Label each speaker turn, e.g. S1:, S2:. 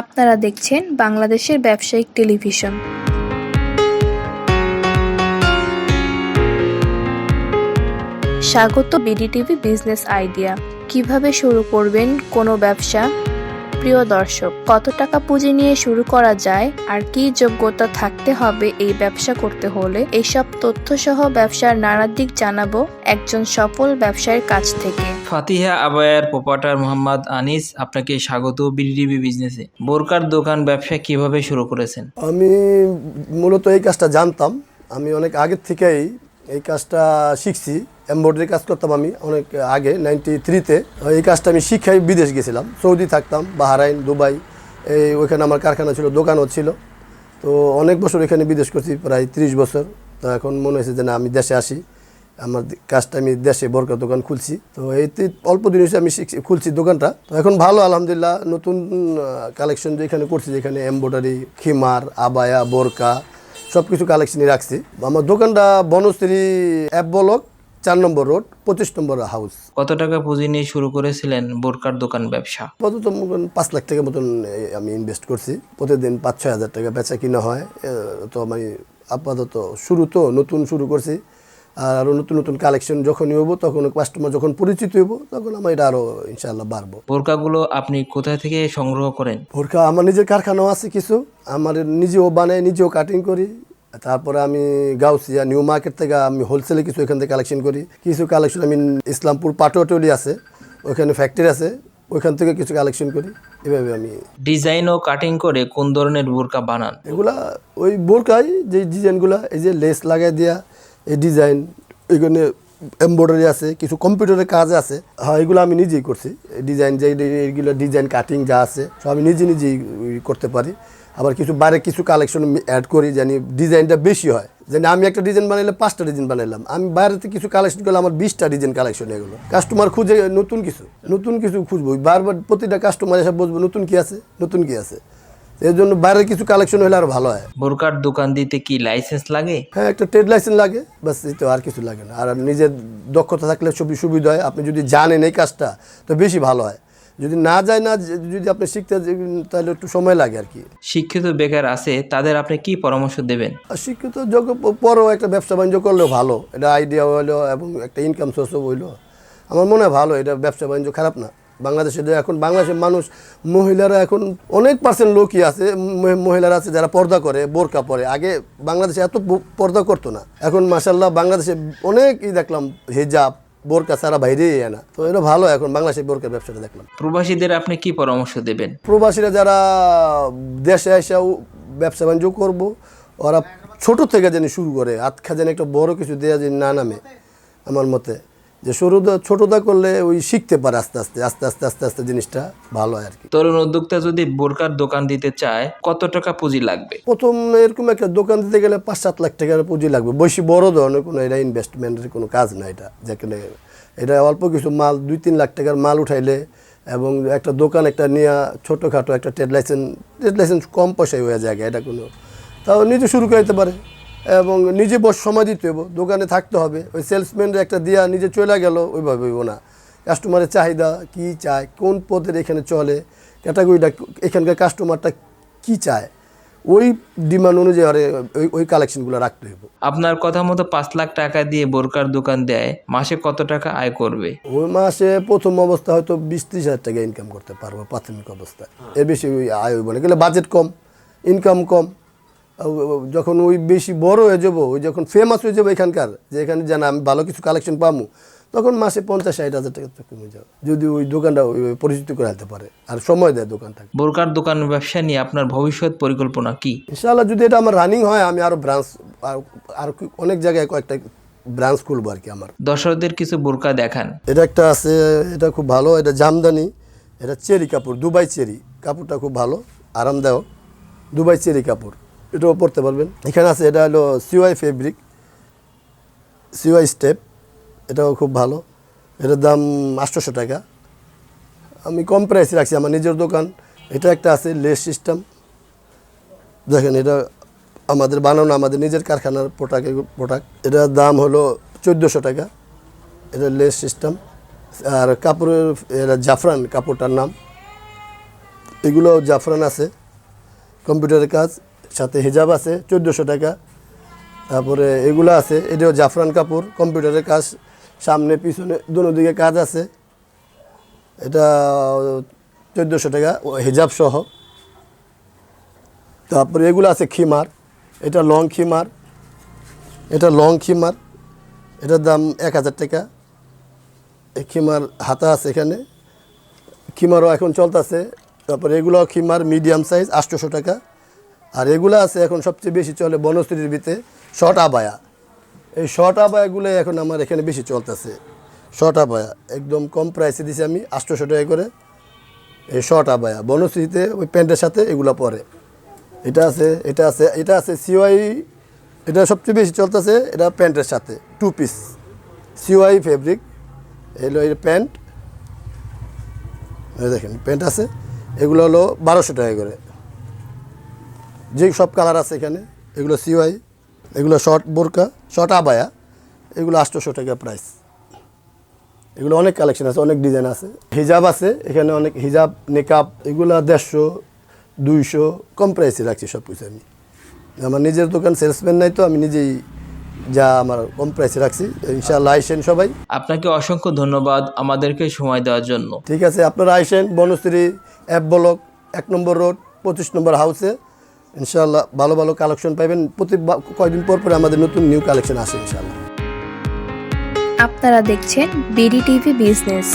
S1: আপনারা দেখছেন বাংলাদেশের ব্যবসায়িক টেলিভিশন। স্বাগত বিডিটিভি বিজনেস আইডিয়া। কীভাবে শুরু করবেন কোনো ব্যবসা? প্রিয় দর্শক কত টাকা পুঁজি নিয়ে শুরু করা যায় আর কি যোগ্যতা থাকতে হবে এই ব্যবসা করতে হলে এইসব তথ্য সহ ব্যবসার নানা দিক জানাব একজন সফল ব্যবসায়ীর কাছ থেকে।
S2: ফাতিহা আবায়ার প্রোপাটার মোহাম্মদ আনিস আপনাকে স্বাগত বিডিবি বিজনেসে। বোরকার দোকান ব্যবসা কীভাবে শুরু করেছেন?
S3: আমি মূলত এই কাজটা জানতাম। আমি অনেক আগের থেকেই এই কাজটা শিখছি এমব্রয়ডারি কাজ করতাম আমি অনেক আগে নাইনটি থ্রিতে এই কাজটা আমি শিখাই বিদেশ গেছিলাম, সৌদি থাকতাম, বাহারাইন, দুবাই, এই ওইখানে আমার কারখানা ছিল, দোকানও ছিল। তো অনেক বছর এখানে বিদেশ করছি, প্রায় ত্রিশ বছর। তো এখন মনে হয়েছে যে না, আমি দেশে আসি। আমার কাজটা আমি দেশে বরকার দোকান খুলছি। তো এই তি- অল্প দিন হয়েছে আমি শিখছি, খুলছি দোকানটা। তো এখন ভালো, আলহামদুলিল্লাহ, নতুন কালেকশন যেখানে করছি, যেখানে এমব্রয়ডারি খিমার, আবায়া, বোরকা সব কিছু কালেকশনই রাখছি। আমার দোকানটা বনশ্রী অ্যাপ বলক চার নম্বর রোড পঁচিশ নম্বর হাউস
S2: কত টাকা পুঁজি নিয়ে শুরু করেছিলেন বোরকার দোকান ব্যবসা?
S3: আপাতত মতন পাঁচ লাখ টাকা মতন আমি ইনভেস্ট করছি। প্রতিদিন পাঁচ ছয় হাজার টাকা বেচা কিনা হয়। তো আমি আপাতত শুরু তো নতুন শুরু করছি। আর নতুন নতুন কালেকশন যখনই হব তখন কাস্টমার যখন পরিচিত হইব তখন আমার এটা আরও ইনশাআল্লাহ বাড়বো।
S2: বোরকাগুলো আপনি কোথা থেকে সংগ্রহ করেন?
S3: বোরকা আমার নিজের কারখানাও আছে কিছু। আমার নিজেও বানাই নিজেও কাটিং করি। তারপরে আমি গাউসিয়া নিউ মার্কেট থেকে আমি হোলসেলে কিছু এখান থেকে কালেকশন করি। কিছু কালেকশন আমি ইসলামপুর পাটোয়াটলি আছে ওইখানে ফ্যাক্টরি আছে ওইখান থেকে কিছু কালেকশন করি। এভাবে আমি
S2: ডিজাইন ও কাটিং করে কোন ধরনের বোরকা বানান?
S3: এগুলা ওই বোরকাই যে ডিজাইনগুলা এই যে লেস লাগাই দেওয়া এই ডিজাইন এখানে এমব্রয়ডারি আছে, কিছু কম্পিউটারের কাজ আছে। হ্যাঁ এগুলো আমি নিজেই করছি। ডিজাইন যে এইগুলো ডিজাইন কাটিং যা আছে, সব আমি নিজে নিজেই করতে পারি। আবার কিছু বাইরে কিছু কালেকশন অ্যাড করি, জানি ডিজাইনটা বেশি হয়। জানি আমি একটা ডিজাইন বানাইলে পাঁচটা ডিজাইন বানাইলাম। আমি বাইরেতে কিছু কালেকশন করলে আমার বিশটা ডিজাইন কালেকশন এগুলো। কাস্টমার খুঁজে নতুন কিছু নতুন কিছু খুঁজবো। বারবার প্রতিটা কাস্টমার এসে বুঝব নতুন কি আছে? নতুন কি আছে? এর জন্য বাইরে কিছু কালেকশন হলে আরও ভালো হয়।
S2: বোরকার দোকান দিতে কি লাইসেন্স লাগে?
S3: হ্যাঁ একটা ট্রেড লাইসেন্স লাগে বাস এই তো আর কিছু লাগে না। আর নিজের দক্ষতা থাকলে খুবই সুবিধা হয়। আপনি যদি জানেন এই কাজটা তো বেশি ভালো হয়। যদি না যায় না যদি আপনি শিখতে তাহলে একটু সময় লাগে আর কি।
S2: শিক্ষিত বেকার আছে তাদের আপনি কি পরামর্শ দেবেন?
S3: শিক্ষিত যোগ্য পরও একটা ব্যবসা বাণিজ্য করলেও ভালো। এটা আইডিয়া হইল এবং একটা ইনকাম সোর্সও হইল। আমার মনে হয় ভালো এটা ব্যবসা বাণিজ্য খারাপ না। বাংলাদেশে এখন বাংলাদেশের মানুষ মহিলারা এখন অনেক পার্সেন্ট লোকই আছে মহিলারা আছে যারা পর্দা করে বোরকা পরে। আগে বাংলাদেশে এত পর্দা করতো না। এখন মাসাল্লাহ বাংলাদেশে অনেক ই দেখলাম হিজাব বোরকা ছাড়া বাইরেই যায় না। তো এটা ভালো এখন বাংলাদেশে বোরকার ব্যবসাটা দেখলাম।
S2: প্রবাসীদের আপনি কি পরামর্শ দেবেন?
S3: প্রবাসীরা যারা দেশে এসেও ব্যবসা বাণিজ্য করব ওরা ছোট থেকে যেন শুরু করে আতখা যেন একটা বড় কিছু দেওয়া যেন না নামে আমার মতে। যে শুরুটা ছোটটা করলে ওই শিখতে পারে আস্তে আস্তে আস্তে আস্তে আস্তে আস্তে জিনিসটা ভালো হয় আর কি।
S2: তরুণ উদ্যোক্তা যদি বোরকার দোকান দিতে চায় কত টাকা পুঁজি লাগবে?
S3: প্রথম এরকম একটা দোকান দিতে গেলে পাঁচ সাত লাখ টাকার পুঁজি লাগবে। বেশি বড় ধরনের কোনো এটা ইনভেস্টমেন্টের কোনো কাজ না এটা যেখানে এটা অল্প কিছু মাল দুই তিন লাখ টাকার মাল উঠাইলে এবং একটা দোকান একটা নিয়ে ছোটোখাটো একটা ট্রেড লাইসেন্স ট্রেড লাইসেন্স কম পয়সায় হয়ে যায় এটা কোনো তাও নিজে শুরু করে পারে। এবং নিজে বস সময় দিতে হইব দোকানে থাকতে হবে। ওই সেলসম্যানের একটা দিয়া নিজে চলে গেল ওইভাবে হইব না। কাস্টমারের চাহিদা কি চায় কোন পদের এখানে চলে ক্যাটাগরিটা এখানকার কাস্টমারটা কি চায় ওই ডিমান্ড অনুযায়ী আরে ওই ওই কালেকশনগুলো রাখতে হইব।
S2: আপনার কথা মতো পাঁচ লাখ টাকা দিয়ে বোরকার দোকান দেয় মাসে কত টাকা আয় করবে?
S3: ওই মাসে প্রথম অবস্থা হয়তো বিশ ত্রিশ হাজার টাকা ইনকাম করতে পারব প্রাথমিক অবস্থায় এর বেশি ওই আয় হইব না গেলে বাজেট কম ইনকাম কম। যখন ওই বেশি বড় হয়ে যাব ওই যখন ফেমাস হয়ে যাব এখানকার যে এখানে জানা আমি ভালো কিছু কালেকশন পাবো তখন মাসে পঞ্চাশ ষাট হাজার টাকা কমে যাবে। যদি ওই দোকানটা পরিচিত করে আনতে পারে আর সময় দেয় দোকানটাকে
S2: বোরকার দোকান ব্যবসা নিয়ে আপনার ভবিষ্যৎ পরিকল্পনা কি?
S3: ইনশাআল্লাহ যদি এটা আমার রানিং হয় আমি আরও ব্রাঞ্চ আর অনেক জায়গায় কয়েকটা ব্রাঞ্চ খুলবো আর কি আমার।
S2: দর্শকদের কিছু বোরকা দেখান।
S3: এটা একটা আছে এটা খুব ভালো এটা জামদানি এটা চেরি কাপড় দুবাই চেরি কাপড়টা খুব ভালো আরামদায়ক দুবাই চেরি কাপড়। এটাও পড়তে পারবেন। এখানে আছে, এটা হলো সিওয়াই ফেব্রিক সিওয়াই স্টেপ এটাও খুব ভালো। এটার দাম আটশোশো টাকা। আমি কম প্রাইসে রাখছি, আমার নিজের দোকান। এটা একটা আছে লেস সিস্টেম দেখেন, এটা আমাদের বানানো, আমাদের নিজের কারখানার প্রোডাক্ট প্রোডাক্ট এটার দাম হলো চোদ্দোশো টাকা। এটা লেস সিস্টেম আর কাপড়ের, এটা জাফরান, কাপড়টার নাম। এগুলো জাফরান আছে। কম্পিউটারের কাজ। সাথে হিজাব আছে, চোদ্দোশো টাকা। তারপরে এগুলো আছে, এটাও জাফরান কাপড় কম্পিউটারের কাজ, সামনে, পিছনে, দুনো দিকে কাজ আছে। এটা, চোদ্দোশো টাকা হিজাব সহ। তারপরে এগুলো আছে খিমার, এটা লং খিমার, এটা লং খিমার, এটার দাম এক হাজার টাকা। এই খিমার হাতা আছে এখানে। খিমারও এখন চলতেছে, তারপরে এগুলো খিমার মিডিয়াম সাইজ, আটশোশো টাকা। আর এগুলো আছে এখন সবচেয়ে বেশি চলে বনশ্রীর ভিতরে শর্ট আবায়া। এই শর্ট আবায়াগুলো এখন আমার এখানে বেশি চলতেছে। শর্ট আবায়া, একদম কম প্রাইসে দিছি আমি, আটশোশো টাকা করে। এই শর্ট আবায়া, বনশ্রীতে ওই প্যান্টের সাথে এগুলো পরে। এটা আছে এটা আছে এটা আছে সিওয়াই এটা সবচেয়ে বেশি চলতেছে, এটা প্যান্টের সাথে টু পিস সিওয়াই ফেব্রিক এলো এই প্যান্ট। দেখেন, প্যান্ট আছে, এগুলো হলো বারোশো টাকা করে। যে সব কালার আছে এখানে এগুলো সিওয়াই এগুলো শর্ট বোরকা শর্ট আবায়া এগুলো আটশোশো টাকা প্রাইস এগুলো অনেক কালেকশন আছে অনেক ডিজাইন আছে। হিজাব আছে এখানে অনেক হিজাব নেকাপ এগুলো দেড়শো দুইশো কম প্রাইসে রাখছি সব কিছু আমি। আমার নিজের দোকান সেলসম্যান নাই তো আমি নিজেই যা আমার কম প্রাইসে রাখছি ইনশাআল্লাহ আইসেন সবাই।
S2: আপনাকে অসংখ্য ধন্যবাদ আমাদেরকে সময় দেওয়ার জন্য।
S3: ঠিক আছে আপনারা আইসেন বনশ্রী অ্যাপ ব্লক এক নম্বর রোড পঁচিশ নম্বর হাউসে ইনশাআল্লাহ ভালো ভালো কালেকশন পাবেন প্রতি কয়দিন পর পর আমাদের নতুন নিউ কালেকশন আসে ইনশাল্লাহ
S1: আপনারা দেখছেন বিডি টিভি বিজনেস।